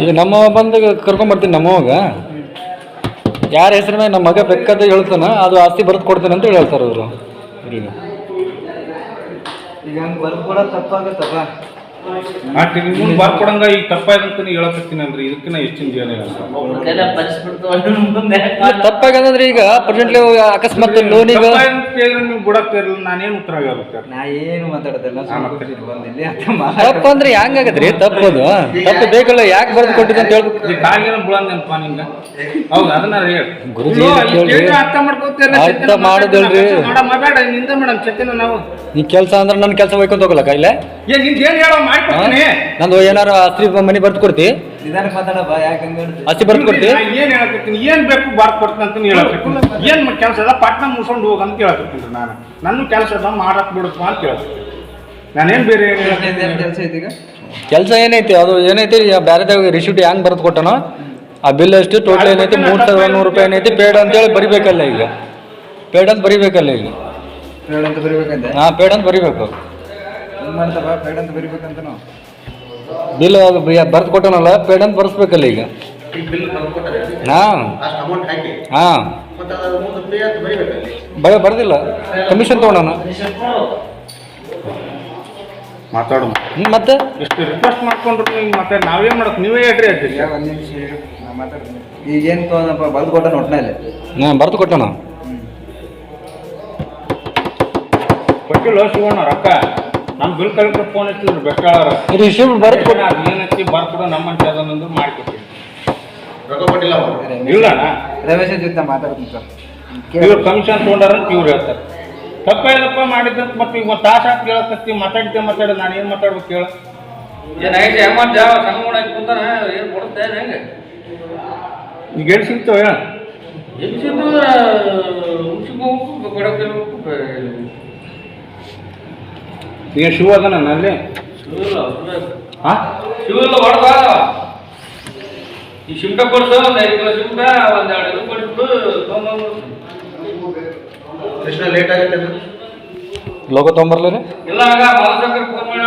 ಈಗ ನಮ್ಮ ಬಂದು ಕರ್ಕೊಂಬರ್ತೀನಿ ನಮ್ಮವಾಗ ಯಾರ ಹೆಸರು ಮೇಲೆ ನಮ್ಮ ಮಗ ಬೆಕ್ಕಂತ ಹೇಳ್ತಾನ ಅದು ಆಸ್ತಿ ಬರೆದು ಕೊಡ್ತೇನೆ ಅಂತ ಹೇಳ್ತಾರೆ ಅವರು ಈಗ ಈಗ ಹಂಗೆ ಬರ್ದು ತಪ್ಪಾಗತ್ತಪ್ಪ ಆಕೆ ನೀವು ಬರ್ಕೊಡಂಗ ಈಗ ತಪ್ಪಾಯ್ತಂತ ನೀ ಹೇಳಕತ್ತೀನಿ ಅಂದ್ರೆ ಇದಕ್ಕಿಂತ ಹೆಚ್ಚಿನ ಜೀವನ ಮುಂದೆ. ತಪ್ಪಾಗಂದ್ರೆ ಈಗ ಪ್ರೆಸೆಂಟ್ಲಿ ಅಕಸ್ಮಾತ್ ಲೋನಿಗೆ ನೀವು ಬಿಡಕ್ ಇರಲಿಲ್ಲ. ನಾನೇನು ಉತ್ತರ ಆಗಬೇಕು ನಾ ಏನು ಮಾತಾಡೋದಿಲ್ಲ. ಅಂದ್ರೆ ತಪ್ಪು ಅಂದ್ರೆ ಹೆಂಗಾಗತ್ರಿ ತಪ್ಪದು ತಪ್ಪು ಬೇಕಲ್ಲ ಯಾಕೆ ಬರೆದು ಕೊಟ್ಟಿದ್ದು ಅಂತ ಹೇಳ್ಬೇಕು. ಕಾಲಿನ ಬುಳಂದೆನಪ್ಪ ನಿಂಗ? ಹೌದು ಅದನ್ನ ಹೇಳಿ. ಗುರುಜಿ ಅರ್ಥ ಮಾಡ್ಕೋತೀರ ಅರ್ಥ ಮಾಡೋದಿಲ್ರಿ. ಮೇಡಮ್ ಬೇಡ ನಿಂದ ಮೇಡಮ್ ಚತ್ತಿನ ನಾವು. ಈ ಕೆಲಸ ಅಂದ್ರೆ ನನ್ನ ಕೆಲಸ ಹೋಯ್ಕೊಂತ ಹೋಗಲ್ಲ ಇಲ್ಲೇ ಏನ್ನಿಂದ ಏನ್ ಹೇಳೋ ಮಾಡ್ಕೊಡ್ತೀನಿ. ನಂದು ಏನಾರ ಆಸ್ತಿ ಮನೆ ಬರ್ದು ಕೊಡ್ತಿ? ನಿಧಾನಕ್ಕೆ ಮಾತಾಡಪ್ಪ ಯಾಕೆ ಹಸಿ ಬರ್ದು ಕೊಡ್ತಿ? ನಾ ಏನ್ ಹೇಳಕತ್ತೀನಿ ಏನ್ ಬೇಕು ಬಾರ್ ಕೊಡ್ತೀನಿ ಅಂತ ಹೇಳಕತ್ತೀನಿ. ಏನ್ ಕೆಲಸ ಅದ ಪಟ್ನ ಮುಗಿಸ್ಕೊಂಡು ಹೋಗ ಅಂತ ಹೇಳಕತ್ತೀನಿ ನಾನು. ನನ್ನ ಕೆಲಸ ಅದ ಮಾಡಕ್ ಬಿಡಪ್ಪ ಅಂತ ಹೇಳ್ತೀನಿ ನಾನೇನ್ ಬೇರೆ ಏನ್? ಏನ್ ಕೆಲಸ ಐತಿ ಈಗ ಕೆಲಸ ಏನೈತಿ ಅದು ಏನೈತಿ ಬೇರೆದಾಗ ರಿಸೀಟ್ ಹೆಂಗ್ ಬರ್ದು ಕೊಟ್ಟನೋ ಆ ಬಿಲ್ ಅಷ್ಟು ಟೋಟಲ್ ಏನೈತಿ ಮೂರು ಸಾವಿರದ ನೂರು ರೂಪಾಯಿ ಏನೈತಿ ಪೇಡ್ ಅಂತೇಳಿ ಬರಿಬೇಕಲ್ಲ ಈಗ. ಪೇಡ್ ಅಂತ ಬರಿಬೇಕಲ್ಲ ಈಗ. ಪೇಡ್ ಅಂತ ಬರಿಬೇಕಂತೆ? ಹಾಂ ಪೇಡ್ ಅಂತ ಬರಿಬೇಕು. ಏನ್ ಮಾಡ್ತಪ್ಪ ಪೇಡ್ ಅಂತ ಬರಿಬೇಕಂತ ನಾವು. ಬಿಲ್ ಬರೆದು ಕೊಟ್ಟನಲ್ಲ ಪೇಡ್ ಅಂತ ಬರ್ಸ್ಬೇಕಲ್ಲ ಈಗ. ಹಾಂ. ಹಾಂ. ಬರ ಬರ್ದಿಲ್ಲ. ಕಮಿಷನ್ ತೊಗೊಳೋಣ ಮಾತಾಡು. ಹ್ಞೂ ಮತ್ತೆ? ಎಷ್ಟು ರಿಕ್ವೆಸ್ಟ್ ಮಾಡ್ಕೊಂಡ್ರು ನೀವು ಮತ್ತೆ ನಾವೇನ್ ಮಾಡಕ್ ನೀವೇ ಹೇಳ್ರಿ ಹೇಳ್ತೀರಿ ಒಂದು ಒಂದ್ ನಿಮಿಷ ಇರು, ನಾ ಮಾತಾಡ್ತೀನಿ. ಈಗ ಏನು ತೊಗೊಂಡಪ್ಪ ಬರ್ದು ಕೊಟ್ಟ ಒಟ್ನಲ್ಲಿ? ಹಾಂ ಬರ್ದು ಕೊಟ್ಟಣ ಕೊಟ್ಟಿಲ್ಲ ಶಿವಣ್ಣ ರೊಕ್ಕ? ನಮ್ ಬಿಲ್ ಕಲೆಕ್ಟರ್ ಫೋನ್ ಹಚ್ಚಿದ್ರು ಬೆಕ್ಕಾರ ರಿಸೀವ್ ಬರೆದು ಕೊಟ್ಟು ಏನಂತಿ ಬರ್ಕೊಡು ನಮ್ಮಂತ ಅದನ್ನೊಂದು ಮಾಡ್ಕೊಡ್ತೀನಿ ರೊಕ್ಕ ಕೊಟ್ಟಿಲ್ಲ ಅವರು. ಇಲ್ಲ ಅಣ್ಣ ರಮೇಶ ಜೊತೆ ಮಾತಾಡ್ತೀನಿ ಸರ್. ಇವ್ರು ಕಮಿಷನ್ ತೊಗೊಂಡಾರಂತ ಇವ್ರು ಹೇಳ್ತಾರೆ. ತಪ್ಪೇನಪ್ಪ ಮಾಡಿದ್ದಂತ ಮತ್ತೆ ಈಗ ಒಂದು ತಾಸು ಹಾಕಿ ಕೇಳಕತ್ತಿ ಮಾತಾಡ್ತೀವಿ ಮಾತಾಡ ನಾನು ಏನು ಮಾತಾಡ್ಬೇಕು ಹೇಳ ಏನಾಯ್ತು ಅಮೌಂಟ್ ಯಾವ ಮಾಡಕ್ ಕುಂತಾನ? ಏನ್ ಕೊಡುತ್ತೆ ಹೆಂಗೆ? ಈಗ ಎಲ್ಲಿ ಸಿಗ್ತಾವ? ಹೇಳ ಹುಣ್ಸಿಗೆ ಕೊಡಕ್ಕೆ ಈಗ ಶಿವ ಅದನ ಅಲ್ಲಿ? ಹಾಂ ಶಿವಿಲ್ಲ ಹೊಡೆದ? ಈ ಶಿಮ್ಟ ಕೊಡ್ಸು ಒಂದು ಐದು ಕಿಲೋ ಶಿಮ್ಟ ಒಂದು ಎರಡು ಇದು ಕೊಟ್ಬಿಟ್ಟು ತೊಗೊಂಬಂದು ಕೃಷ್ಣ ಲೇಟ್ ಆಗುತ್ತೆ ಲೋಗೋ ತೊಗೊಂಬರ್ಲಿ ಇಲ್ಲ ಆಗ ಫೋನ್ ಫೋನ್